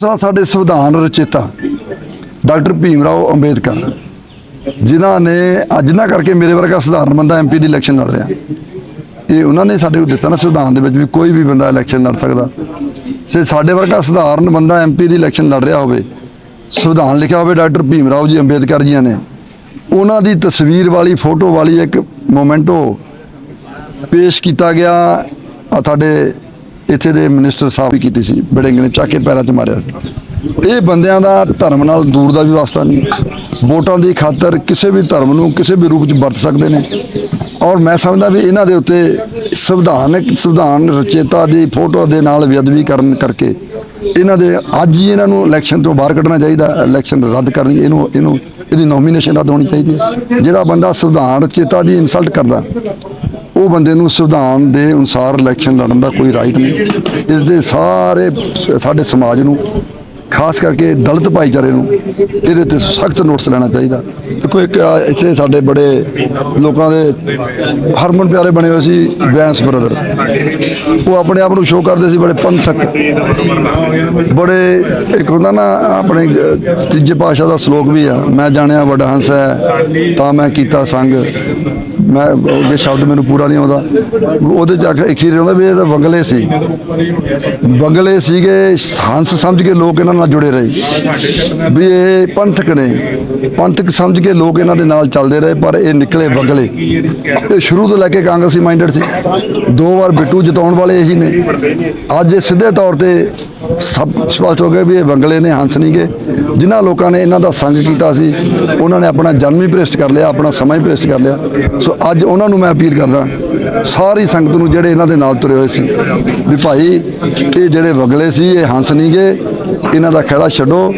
ਤਰ੍ਹਾਂ ਸਾਡੇ ਸੰਵਿਧਾਨ ਰਚੇਤਾ ਡਾਕਟਰ ਭੀਮ ਰਾਓ ਅੰਬੇਦਕਰ, ਜਿਨ੍ਹਾਂ ਨੇ ਅੱਜ ਨਾ ਕਰਕੇ ਮੇਰੇ ਵਰਗਾ ਸਧਾਰਨ ਬੰਦਾ ਐਮਪੀ ਦੀ ਇਲੈਕਸ਼ਨ ਲੜ ਰਿਹਾ। ਇਹ ਉਹਨਾਂ ਨੇ ਸਾਡੇ ਨੂੰ ਦਿੱਤਾ ਨਾ ਸੰਵਿਧਾਨ ਦੇ ਵਿੱਚ ਵੀ ਕੋਈ ਵੀ ਬੰਦਾ ਇਲੈਕਸ਼ਨ ਲੜ ਸਕਦਾ। ਸੇ ਸਾਡੇ ਵਰਗਾ ਸਧਾਰਨ ਬੰਦਾ ਐਮਪੀ ਦੀ ਇਲੈਕਸ਼ਨ ਲੜ ਰਿਹਾ ਹੋਵੇ, ਸੰਵਿਧਾਨ ਲਿਖਿਆ ਹੋਵੇ ਡਾਕਟਰ ਭੀਮ ਰਾਓ ਜੀ ਅੰਬੇਦਕਰ ਜੀਆਂ ਨੇ। ਉਹਨਾਂ ਦੀ ਤਸਵੀਰ ਵਾਲੀ, ਫੋਟੋ ਵਾਲੀ ਇੱਕ ਮੋਮੈਂਟੋ ਪੇਸ਼ ਕੀਤਾ ਗਿਆ ਆ ਸਾਡੇ ਇੱਥੇ ਦੇ ਮਿਨਿਸਟਰ ਸਾਹਿਬ ਵੀ ਕੀਤੀ ਸੀ ਬੜਿੰਗ ਨੇ ਚੱਕ ਕੇ ਪੈਰਾਂ 'ਚ ਮਾਰਿਆ ਸੀ। ਇਹ ਬੰਦਿਆਂ ਦਾ ਧਰਮ ਨਾਲ ਦੂਰ ਦਾ ਵੀ ਵਾਸਤਾ ਨਹੀਂ। ਵੋਟਾਂ ਦੀ ਖਾਤਰ ਕਿਸੇ ਵੀ ਧਰਮ ਨੂੰ ਕਿਸੇ ਵੀ ਰੂਪ 'ਚ ਵਰਤ ਸਕਦੇ ਨੇ। ਔਰ ਮੈਂ ਸਮਝਦਾ ਵੀ ਇਹਨਾਂ ਦੇ ਉੱਤੇ ਸੰਵਿਧਾਨਕ ਸੰਵਿਧਾਨ ਰਚੇਤਾ ਦੀ ਫੋਟੋ ਦੇ ਨਾਲ ਬੇਅਦਬੀ ਕਰਨ ਕਰਕੇ ਇਹਨਾਂ ਦੇ ਅੱਜ ਹੀ ਇਹਨਾਂ ਨੂੰ ਇਲੈਕਸ਼ਨ ਤੋਂ ਬਾਹਰ ਕੱਢਣਾ ਚਾਹੀਦਾ ਇਲੈਕਸ਼ਨ ਰੱਦ ਕਰਨੀ, ਇਹਨੂੰ ਇਹਨੂੰ, ਇਹਦੀ ਨੋਮੀਨੇਸ਼ਨ ਰੱਦ ਹੋਣੀ ਚਾਹੀਦੀ ਹੈ। ਜਿਹੜਾ ਬੰਦਾ ਸੰਵਿਧਾਨ ਰਚੇਤਾ ਦੀ ਇਨਸਲਟ ਕਰਦਾ ਉਹ ਬੰਦੇ ਨੂੰ ਸੰਵਿਧਾਨ ਦੇ ਅਨੁਸਾਰ ਇਲੈਕਸ਼ਨ ਲੜਨ ਦਾ ਕੋਈ ਰਾਈਟ ਨਹੀਂ। ਇਸ ਦੇ ਸਾਰੇ ਸਾਡੇ ਸਮਾਜ ਨੂੰ, ਖਾਸ ਕਰਕੇ ਦਲਿਤ ਭਾਈਚਾਰੇ ਨੂੰ, ਇਹਦੇ ਤੇ ਸਖਤ ਨੋਟਿਸ ਲੈਣਾ ਚਾਹੀਦਾ। ਦੇਖੋ ਇੱਕ ਇੱਥੇ ਸਾਡੇ ਬੜੇ ਲੋਕਾਂ ਦੇ ਹਰਮਨ ਪਿਆਰੇ ਬਣੇ ਹੋਏ ਸੀ ਬੈਂਸ ਬ੍ਰਦਰ ਉਹ ਆਪਣੇ ਆਪ ਨੂੰ ਸ਼ੋਅ ਕਰਦੇ ਸੀ ਬੜੇ ਪੰਥਕ। ਬੜੇ ਇੱਕ ਹੁੰਦਾ ਨਾ, ਆਪਣੇ ਤੀਜੇ ਪਾਸ਼ਾ ਦਾ ਸ਼ਲੋਕ ਵੀ ਆ, ਮੈਂ ਜਾਣਿਆ ਵੱਡਾ ਹੰਸ ਹੈ, ਤਾਂ ਮੈਂ ਕੀਤਾ ਸੰਗ। ਮੈਂ ਉਹਦੇ ਸ਼ਬਦ ਮੈਨੂੰ ਪੂਰਾ ਨਹੀਂ ਆਉਂਦਾ। ਉਹਦੇ ਚ ਆਖਰ ਅਖੀਰ ਹੁੰਦਾ ਵੀ ਇਹ ਤਾਂ ਬੰਗਲੇ ਸੀ। ਬੰਗਲੇ ਸੀਗੇ, ਹੰਸ ਸਮਝ ਕੇ ਲੋਕ ਇਹਨਾਂ ਨਾਲ ਜੁੜੇ ਰਹੇ। ਵੀ ਇਹ ਪੰਥਕ ਨੇ। ਪੰਥਕ ਸਮਝ ਕੇ ਲੋਕ ਇਹਨਾਂ ਦੇ ਨਾਲ ਚੱਲਦੇ ਰਹੇ, ਪਰ ਇਹ ਨਿਕਲੇ ਬੰਗਲੇ ਇਹ ਸ਼ੁਰੂ ਤੋਂ ਲੈ ਕੇ ਕਾਂਗਰਸੀ ਮਾਈਂਡਡ ਸੀ। ਦੋ ਵਾਰ ਬਿੱਟੂ ਜਿਤਾਉਣ ਵਾਲੇ ਇਹੀ ਨੇ। ਅੱਜ ਇਹ ਸਿੱਧੇ ਤੌਰ ਤੇ ਸਭ ਸਪਸ਼ਟ ਹੋ ਗਿਆ ਵੀ ਇਹ ਬੰਗਲੇ ਨੇ, ਹੰਸ ਨਹੀਂ ਗਏ ਜਿਨ੍ਹਾਂ ਲੋਕਾਂ ਨੇ ਇਹਨਾਂ ਦਾ ਸੰਗ ਕੀਤਾ ਸੀ, ਉਹਨਾਂ ਨੇ ਆਪਣਾ ਜਨਮ ਹੀ ਭ੍ਰਿਸ਼ਟ ਕਰ ਲਿਆ, ਆਪਣਾ ਸਮਾਂ ਹੀ ਭ੍ਰਿਸ਼ਟ ਕਰ ਲਿਆ। ਸੋ ਅੱਜ ਉਹਨਾਂ ਨੂੰ ਮੈਂ ਅਪੀਲ ਕਰਦਾ, ਸਾਰੀ ਸੰਗਤ ਨੂੰ ਜਿਹੜੇ ਇਹਨਾਂ ਦੇ ਨਾਲ ਤੁਰੇ ਹੋਏ ਸੀ, ਵੀ ਭਾਈ, ਇਹ ਜਿਹੜੇ ਵਗਲੇ ਸੀ, ਇਹ ਹੰਸ ਨਹੀਂ ਗੇ ਇਹਨਾਂ ਦਾ ਖਹਿੜਾ ਛੱਡੋ,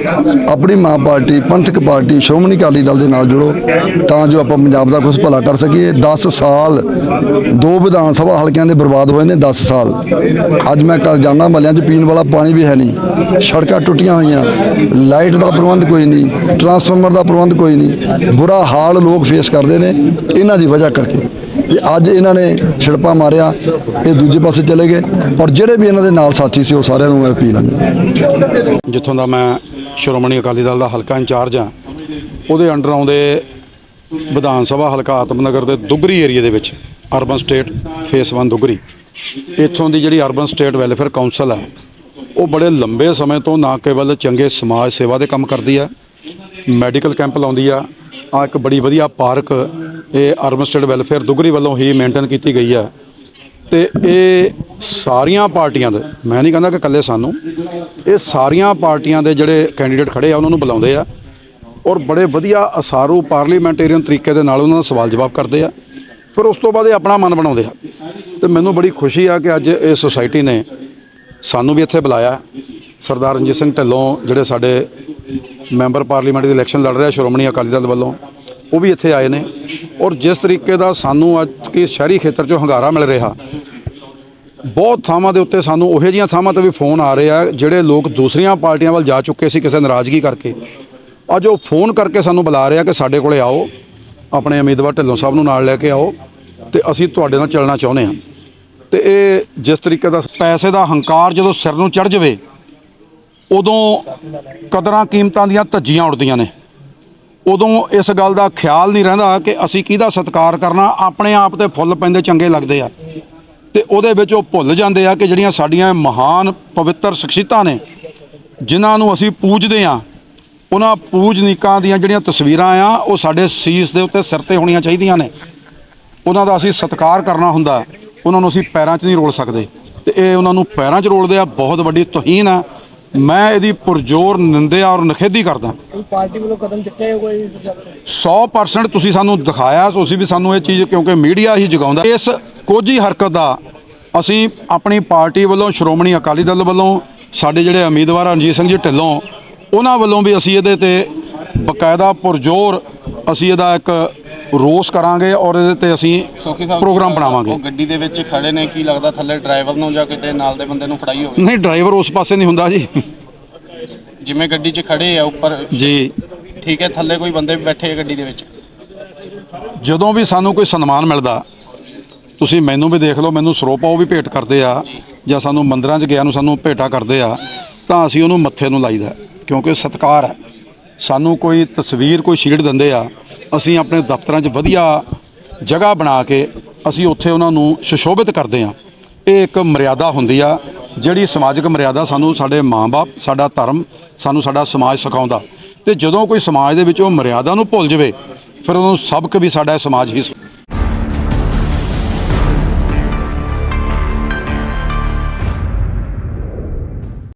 ਆਪਣੀ ਮਾਂ ਪਾਰਟੀ, ਪੰਥਕ ਪਾਰਟੀ, ਸ਼੍ਰੋਮਣੀ ਅਕਾਲੀ ਦਲ ਦੇ ਨਾਲ ਜੁੜੋ, ਤਾਂ ਜੋ ਆਪਾਂ ਪੰਜਾਬ ਦਾ ਕੁਝ ਭਲਾ ਕਰ ਸਕੀਏ। 10 ਸਾਲ, ਦੋ ਵਿਧਾਨ ਸਭਾ ਹਲਕਿਆਂ ਦੇ ਬਰਬਾਦ ਹੋਏ ਨੇ 10 ਸਾਲ। ਅੱਜ ਮੈਂ ਕੱਲ ਜਾਣਾ ਮੱਲਿਆਂ 'ਚ ਪੀਣ ਵਾਲਾ ਪਾਣੀ ਵੀ ਹੈ ਨਹੀਂ। ਸੜਕਾਂ ਟੁੱਟੀਆਂ ਹੋਈਆਂ, ਲਾਈਟ ਦਾ ਪ੍ਰਬੰਧ ਕੋਈ ਨਹੀਂ, ਟਰਾਂਸਫਾਰਮਰ ਦਾ ਪ੍ਰਬੰਧ ਕੋਈ ਨਹੀਂ। ਬੁਰਾ ਹਾਲ ਲੋਕ ਫੇਸ ਕਰਦੇ ਨੇ, ਇਹਨਾਂ ਦੀ ਵਜ੍ਹਾ ਕਰਕੇ। ਤੇ ਅੱਜ ਇਹਨਾਂ ਨੇ ਛਿੜਪਾ ਮਾਰਿਆ, ਇਹ ਦੂਜੇ ਪਾਸੇ ਚਲੇ ਗਏ ਔਰ ਜਿਹੜੇ ਵੀ ਇਹਨਾਂ ਦੇ ਨਾਲ ਸਾਥੀ ਸੀ ਉਹ ਸਾਰਿਆਂ ਨੂੰ ਮੈਂ ਅਪੀਲ ਆ ਜਿੱਥੋਂ ਦਾ ਮੈਂ ਸ਼੍ਰੋਮਣੀ ਅਕਾਲੀ ਦਲ ਦਾ ਹਲਕਾ ਇੰਚਾਰਜ ਹਾਂ, ਉਹਦੇ ਅੰਡਰ ਆਉਂਦੇ ਵਿਧਾਨ ਸਭਾ ਹਲਕਾ ਆਤਮਨਗਰ ਦੇ ਦੁੱਗਰੀ ਏਰੀਆ ਦੇ ਵਿੱਚ ਅਰਬਨ ਸਟੇਟ ਫੇਸ 1 ਦੁੱਗਰੀ। ਇੱਥੋਂ ਦੀ ਜਿਹੜੀ ਅਰਬਨ ਸਟੇਟ ਵੈਲਫੇਅਰ ਕਾਉਂਸਲ ਹੈ, ਉਹ ਬੜੇ ਲੰਬੇ ਸਮੇਂ ਤੋਂ ਨਾ ਕੇਵਲ ਚੰਗੇ ਸਮਾਜ ਸੇਵਾ ਦੇ ਕੰਮ ਕਰਦੀ ਆ ਮੈਡੀਕਲ ਕੈਂਪ ਲਾਉਂਦੀ ਆ ਆ ਇੱਕ ਬੜੀ ਵਧੀਆ ਪਾਰਕ ਇਹ ਅਰਬਨ ਵੈਲਫੇਅਰ ਦੁੱਗਰੀ ਵੱਲੋਂ ਹੀ ਮੇਨਟੇਨ ਕੀਤੀ ਗਈ ਆ ਤੇ ਇਹ ਸਾਰੀਆਂ ਪਾਰਟੀਆਂ ਦੇ, ਮੈਂ ਨਹੀਂ ਕਹਿੰਦਾ ਕਿ ਇਕੱਲੇ ਸਾਨੂੰ, ਇਹ ਸਾਰੀਆਂ ਪਾਰਟੀਆਂ ਦੇ ਜਿਹੜੇ ਕੈਂਡੀਡੇਟ ਖੜੇ ਆ, ਉਹਨਾਂ ਨੂੰ ਬੁਲਾਉਂਦੇ ਆ ਔਰ ਬੜੇ ਵਧੀਆ ਅਸਾਰੂ ਪਾਰਲੀਮੈਂਟੇਰੀਅਨ ਤਰੀਕੇ ਦੇ ਨਾਲ ਉਹਨਾਂ ਦਾ ਸਵਾਲ ਜਵਾਬ ਕਰਦੇ ਆ। ਫਿਰ ਉਸ ਤੋਂ ਬਾਅਦ ਇਹ ਆਪਣਾ ਮਨ ਬਣਾਉਂਦੇ ਆ। ਤੇ ਮੈਨੂੰ ਬੜੀ ਖੁਸ਼ੀ ਆ ਕਿ ਅੱਜ ਇਹ ਸੁਸਾਇਟੀ ਨੇ ਸਾਨੂੰ ਵੀ ਇੱਥੇ ਬੁਲਾਇਆ। ਸਰਦਾਰ ਰਣਜੀਤ ਸਿੰਘ ਢਿੱਲੋਂ, ਜਿਹੜੇ ਸਾਡੇ ਮੈਂਬਰ ਪਾਰਲੀਮੈਂਟ ਦੀ ਇਲੈਕਸ਼ਨ ਲੜ ਰਿਹਾ ਸ਼੍ਰੋਮਣੀ ਅਕਾਲੀ ਦਲ ਵੱਲੋਂ, ਉਹ ਵੀ ਇੱਥੇ ਆਏ ਨੇ। ਔਰ ਜਿਸ ਤਰੀਕੇ ਦਾ ਸਾਨੂੰ ਅੱਜ ਕੀ ਸ਼ਹਿਰੀ ਖੇਤਰ 'ਚੋਂ ਹੰਗਾਰਾ ਮਿਲ ਰਿਹਾ, ਬਹੁਤ ਥਾਵਾਂ ਦੇ ਉੱਤੇ ਸਾਨੂੰ ਉਹੋ ਜਿਹੀਆਂ ਥਾਵਾਂ ਤੇ ਵੀ ਫੋਨ ਆ ਰਹੇ ਆ, ਜਿਹੜੇ ਲੋਕ ਦੂਸਰੀਆਂ ਪਾਰਟੀਆਂ ਵੱਲ ਜਾ ਚੁੱਕੇ ਸੀ ਕਿਸੇ ਨਾਰਾਜ਼ਗੀ ਕਰਕੇ। ਅੱਜ ਉਹ ਫੋਨ ਕਰਕੇ ਸਾਨੂੰ ਬੁਲਾ ਰਹੇ ਆ ਕਿ ਸਾਡੇ ਕੋਲੇ ਆਓ, ਆਪਣੇ ਉਮੀਦਵਾਰ ਢਿੱਲੋਂ ਸਾਹਿਬ ਨੂੰ ਨਾਲ ਲੈ ਕੇ ਆਓ, ਤੇ ਅਸੀਂ ਤੁਹਾਡੇ ਨਾਲ ਚੱਲਣਾ ਚਾਹੁੰਦੇ ਹਾਂ। ਤੇ ਇਹ ਜਿਸ ਤਰੀਕੇ ਦਾ ਪੈਸੇ ਦਾ ਹੰਕਾਰ ਜਦੋਂ ਸਿਰ ਨੂੰ ਚੜ ਜਾਵੇ, ਉਦੋਂ ਕਦਰਾਂ ਕੀਮਤਾਂ ਦੀਆਂ ਧੱਜੀਆਂ ਉੱਡਦੀਆਂ ਨੇ। ਉਦੋਂ ਇਸ ਗੱਲ ਦਾ ਖਿਆਲ ਨਹੀਂ ਰਹਿੰਦਾ ਕਿ ਅਸੀਂ ਕਿਹਦਾ ਸਤਿਕਾਰ ਕਰਨਾ, ਆਪਣੇ ਆਪ ਤੇ ਫੁੱਲ ਪੈਂਦੇ ਚੰਗੇ ਲੱਗਦੇ ਆ। ਤੇ ਉਹਦੇ ਵਿੱਚ ਉਹ ਭੁੱਲ ਜਾਂਦੇ ਆ ਕਿ ਜਿਹੜੀਆਂ ਸਾਡੀਆਂ ਮਹਾਨ ਪਵਿੱਤਰ ਸ਼ਖਸੀਅਤਾਂ ਨੇ, ਜਿਨ੍ਹਾਂ ਨੂੰ ਅਸੀਂ ਪੂਜਦੇ ਆ, ਉਹਨਾਂ ਪੂਜਨੀਕਾਂ ਦੀਆਂ ਜਿਹੜੀਆਂ ਤਸਵੀਰਾਂ ਆ, ਉਹ ਸਾਡੇ ਸੀਸ ਦੇ ਉੱਤੇ ਸਿਰ ਤੇ ਹੋਣੀਆਂ ਚਾਹੀਦੀਆਂ ਨੇ। ਉਹਨਾਂ ਦਾ ਅਸੀਂ ਸਤਿਕਾਰ ਕਰਨਾ ਹੁੰਦਾ, ਉਹਨਾਂ ਨੂੰ ਅਸੀਂ ਪੈਰਾਂ 'ਚ ਨਹੀਂ ਰੋਲ ਸਕਦੇ। ਤੇ ਇਹ ਉਹਨਾਂ ਨੂੰ ਪੈਰਾਂ 'ਚ ਰੋਲਦੇ ਆ, ਬਹੁਤ ਵੱਡੀ ਤੋਹੀਨ ਆ। ਮੈਂ ਇਹਦੀ ਪੁਰਜ਼ੋਰ ਨਿੰਦਿਆ ਔਰ ਨਖੇਦੀ ਕਰਦਾ। ਕੋਈ ਪਾਰਟੀ ਵੱਲੋਂ ਕਦਮ ਚੁੱਕਿਆ ਹੈ ਕੋਈ ਇਸ ਗੱਲ ਤੇ? 100% ਤੁਸੀਂ ਸਾਨੂੰ ਦਿਖਾਇਆ ਤੁਸੀਂ ਵੀ ਸਾਨੂੰ ਇਹ ਚੀਜ਼ ਕਿਉਂਕਿ ਮੀਡੀਆ ਹੀ ਜਗਾਉਂਦਾ। ਇਸ ਕੋਝੀ ਹਰਕਤ ਦਾ ਅਸੀਂ ਆਪਣੀ ਪਾਰਟੀ ਵੱਲੋਂ ਸ਼੍ਰੋਮਣੀ ਅਕਾਲੀ ਦਲ ਵੱਲੋਂ ਸਾਡੇ ਜਿਹੜੇ ਉਮੀਦਵਾਰ ਰਣਜੀਤ ਸਿੰਘ ਜੀ ਢਿੱਲੋਂ ਉਹਨਾਂ ਵੱਲੋਂ ਵੀ ਅਸੀਂ ਇਹਦੇ ਤੇ ਬਕਾਇਦਾ ਪੁਰਜ਼ੋਰ ਅਸੀਂ ਇਹਦਾ ਇੱਕ ਰੋਸ ਕਰਾਂਗੇ ਔਰ ਇਹਦੇ ਤੇ ਅਸੀਂ ਸੋਖੀ ਸਾਹਿਬ ਪ੍ਰੋਗਰਾਮ ਬਣਾਵਾਂਗੇ। ਉਹ ਗੱਡੀ ਦੇ ਵਿੱਚ ਖੜੇ ਨੇ ਕੀ ਲੱਗਦਾ ਥੱਲੇ ਡਰਾਈਵਰ ਨੂੰ ਜਾਂ ਕਿਤੇ ਨਾਲ ਦੇ ਬੰਦੇ ਨੂੰ ਫੜਾਈ ਹੋਵੇ? ਨਹੀਂ ਡਰਾਈਵਰ ਉਸ ਪਾਸੇ ਨਹੀਂ ਹੁੰਦਾ ਜੀ। ਜਿਵੇਂ ਗੱਡੀ 'ਚ ਖੜੇ ਆ ਉੱਪਰ। ਜੀ। ਠੀਕ ਹੈ ਥੱਲੇ ਕੋਈ ਬੰਦੇ ਵੀ ਬੈਠੇ ਆ ਗੱਡੀ ਦੇ ਵਿੱਚ? ਜਦੋਂ ਵੀ ਸਾਨੂੰ ਕੋਈ ਸਨਮਾਨ ਮਿਲਦਾ ਤੁਸੀਂ ਮੈਨੂੰ ਵੀ ਦੇਖ ਲਓ ਮੈਨੂੰ ਸਰੋਪਾ ਉਹ ਵੀ ਭੇਟ ਕਰਦੇ ਆ ਜਾਂ ਸਾਨੂੰ ਮੰਦਰਾਂ 'ਚ ਗਿਆ ਨੂੰ ਸਾਨੂੰ ਭੇਟਾ ਕਰਦੇ ਆ ਤਾਂ ਅਸੀਂ ਉਹਨੂੰ ਮੱਥੇ ਨੂੰ ਲਾਈਦਾ ਕਿਉਂਕਿ ਸਤਕਾਰ ਹੈ। ਸਾਨੂੰ ਕੋਈ ਤਸਵੀਰ, ਕੋਈ ਸ਼ੀਟ ਦਿੰਦੇ ਆ, ਅਸੀਂ ਆਪਣੇ ਦਫ਼ਤਰਾਂ 'ਚ ਵਧੀਆ ਜਗ੍ਹਾ ਬਣਾ ਕੇ ਅਸੀਂ ਉੱਥੇ ਉਹਨਾਂ ਨੂੰ ਸੁਸ਼ੋਭਿਤ ਕਰਦੇ ਆ ਇਹ ਇੱਕ ਮਰਿਆਦਾ ਹੁੰਦੀ ਆ, ਜਿਹੜੀ ਸਮਾਜਿਕ ਮਰਿਆਦਾ ਸਾਨੂੰ ਸਾਡੇ ਮਾਂ-ਬਾਪ, ਸਾਡਾ ਧਰਮ, ਸਾਨੂੰ ਸਾਡਾ ਸਮਾਜ ਸਿਖਾਉਂਦਾ ਤੇ ਜਦੋਂ ਕੋਈ ਸਮਾਜ ਦੇ ਵਿੱਚ ਉਹ ਮਰਿਆਦਾ ਨੂੰ ਭੁੱਲ ਜਾਵੇ, ਫਿਰ ਉਹਨੂੰ ਸਬਕ ਵੀ ਸਾਡਾ ਸਮਾਜ ਹੀ ਸਿਖਾਉਂਦਾ।